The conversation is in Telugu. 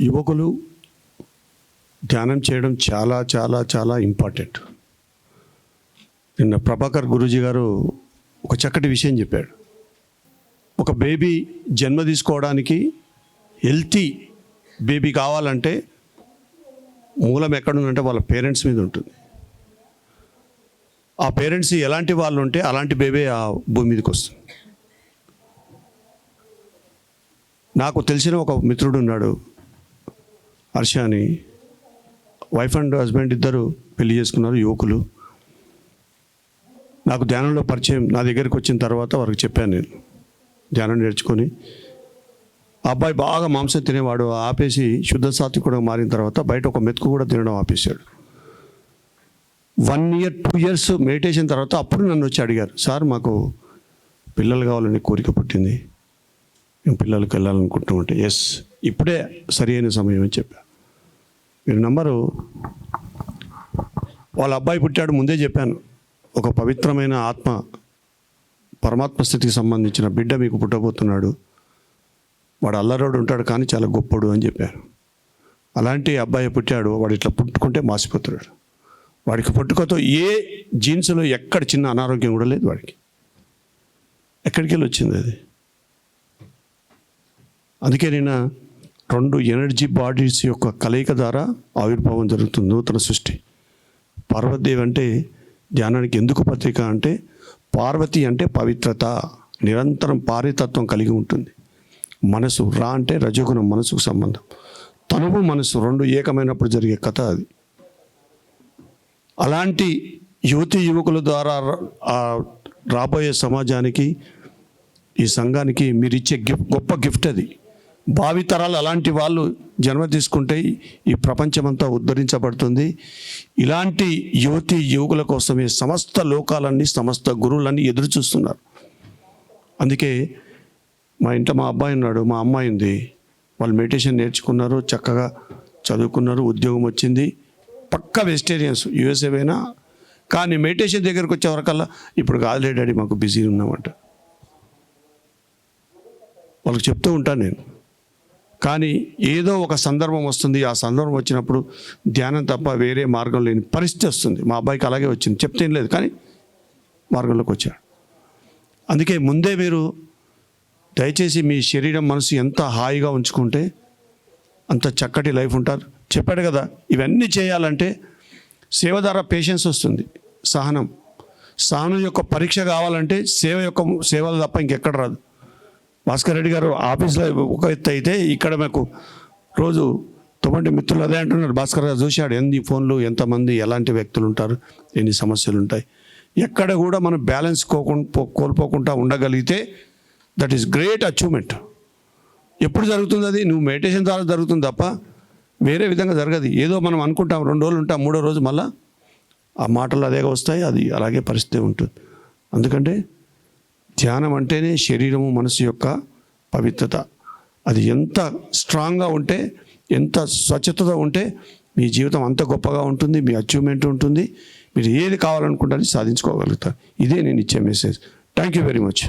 యువకులు ధ్యానం చేయడం చాలా చాలా చాలా ఇంపార్టెంట్. నిన్న ప్రభాకర్ గురూజీ గారు ఒక చక్కటి విషయం చెప్పాడు. ఒక బేబీ జన్మ తీసుకోవడానికి హెల్తీ బేబీ కావాలంటే మూలం ఎక్కడుందంటే వాళ్ళ పేరెంట్స్ మీద ఉంటుంది. ఆ పేరెంట్స్ ఎలాంటి వాళ్ళు ఉంటే అలాంటి బేబీ ఆ భూమి మీదకి వస్తుంది. నాకు తెలిసిన ఒక మిత్రుడు ఉన్నాడు హర్ష అని వైఫ్ అండ్ హస్బెండ్ ఇద్దరు పెళ్ళి చేసుకున్నారు యువకులు. నాకు ధ్యానంలో పరిచయం నా దగ్గరికి వచ్చిన తర్వాత వారికి చెప్పాను నేను. ధ్యానం నేర్చుకొని ఆ అబ్బాయి బాగా మాంసం తినేవాడు ఆపేసి శుద్ధ కూడా మారిన తర్వాత బయట ఒక మెతుకు కూడా తినడం ఆపేశాడు. One year two years meditation తర్వాత అప్పుడు నన్ను వచ్చి అడిగారు సార్ మాకు పిల్లలు కావాలని కోరిక పుట్టింది. మేము పిల్లలకి వెళ్ళాలనుకుంటామంటే ఎస్ ఇప్పుడే సరి అయిన సమయం అని చెప్పా. మీరు నంబరు వాళ్ళ అబ్బాయి పుట్టాడు ముందే చెప్పాను. ఒక పవిత్రమైన ఆత్మ పరమాత్మ స్థితికి సంబంధించిన బిడ్డ మీకు పుట్టబోతున్నాడు. వాడు అల్లరోడు ఉంటాడు కానీ చాలా గొప్పడు అని చెప్పాను అలాంటి అబ్బాయి పుట్టాడు వాడు ఇట్లా పుట్టుకుంటే మాసిపోతున్నాడు. వాడికి పుట్టుకతో ఏ జీన్స్లో ఎక్కడ చిన్న అనారోగ్యం కూడా లేదు వాడికి. ఎక్కడికి వెళ్ళి వచ్చింది అది? అందుకే నేను రెండు ఎనర్జీ బాడీస్ యొక్క కలయిక ద్వారా ఆవిర్భావం జరుగుతుంది నూతన సృష్టి. పార్వతీదేవి అంటే ధ్యానానికి ఎందుకు పత్రిక అంటే పార్వతి అంటే పవిత్రత నిరంతరం పారితత్వం కలిగి ఉంటుంది. మనసు రా అంటే రజోగుణం మనసుకు సంబంధం. తనువు మనసు రెండు ఏకమైనప్పుడు జరిగే కథ అది. అలాంటి యువతి యువకుల ద్వారా రాబోయే సమాజానికి ఈ సంఘానికి మీరు ఇచ్చే గిఫ్ట్ గొప్ప గిఫ్ట్ అది. భావితరాలు అలాంటి వాళ్ళు జన్మ తీసుకుంటే ఈ ప్రపంచమంతా ఉద్ధరించబడుతుంది. ఇలాంటి యువతి యువకుల కోసమే సమస్త లోకాలన్నీ సమస్త గురువులన్నీ ఎదురు చూస్తున్నారు. అందుకే మా ఇంట్లో మా అబ్బాయి ఉన్నాడు మా అమ్మాయి ఉంది. వాళ్ళు మెడిటేషన్ నేర్చుకున్నారు చక్కగా చదువుకున్నారు ఉద్యోగం వచ్చింది. పక్క వెజిటేరియన్స్ యూఎస్ఏ అయినా కానీ మెడిటేషన్ దగ్గరకు వచ్చేవరకల్లా ఇప్పుడు కాదులే డాడీ మాకు బిజీ ఉన్నామంట. వాళ్ళకి చెప్తూ ఉంటాను నేను. కానీ ఏదో ఒక సందర్భం వస్తుంది. ఆ సందర్భం వచ్చినప్పుడు ధ్యానం తప్ప వేరే మార్గం లేని పరిస్థితి వస్తుంది. మా అబ్బాయికి అలాగే వచ్చింది. చెప్తే ఏం లేదు కానీ మార్గంలోకి వచ్చాడు. అందుకే ముందే మీరు దయచేసి మీ శరీరం మనసు ఎంత హాయిగా ఉంచుకుంటే అంత చక్కటి లైఫ్ ఉంటారు. చెప్పాడు కదా ఇవన్నీ చేయాలంటే సేవ ద్వారా పేషెన్స్ వస్తుంది. సహనం. సహనం యొక్క పరీక్ష కావాలంటే సేవ యొక్క సేవలు తప్ప ఇంకెక్కడ రాదు. భాస్కర్ రెడ్డి గారు ఆఫీస్లో ఒక ఎత్తు అయితే ఇక్కడ మాకు రోజు తొమ్మిది మిత్రులు అదే అంటున్నారు. భాస్కర్ గారు చూశాడు ఎన్ని ఫోన్లు ఎంతమంది ఎలాంటి వ్యక్తులు ఉంటారు ఎన్ని సమస్యలు ఉంటాయి. ఎక్కడ కూడా మనం బ్యాలెన్స్ కోకుండా కోల్పోకుండా ఉండగలిగితే దట్ ఈస్ గ్రేట్ అచీవ్మెంట్. ఎప్పుడు జరుగుతుంది అది? నువ్వు మెడిటేషన్ ద్వారా జరుగుతుంది తప్ప వేరే విధంగా జరగదు. ఏదో మనం అనుకుంటాం రెండు రోజులు ఉంటాం మూడో రోజు మళ్ళీ ఆ మాటలు అదే వస్తాయి అది అలాగే పరిస్థితి ఉంటుంది. అందుకంటే ధ్యానం అంటేనే శరీరము మనసు యొక్క పవిత్రత. అది ఎంత స్ట్రాంగ్గా ఉంటే ఎంత స్వచ్ఛతతో ఉంటే మీ జీవితం అంత గొప్పగా ఉంటుంది మీ అచీవ్మెంట్ ఉంటుంది. మీరు ఏది కావాలనుకుంటారో సాధించుకోగలుగుతారు. ఇదే నేను ఇచ్చే message thank you very much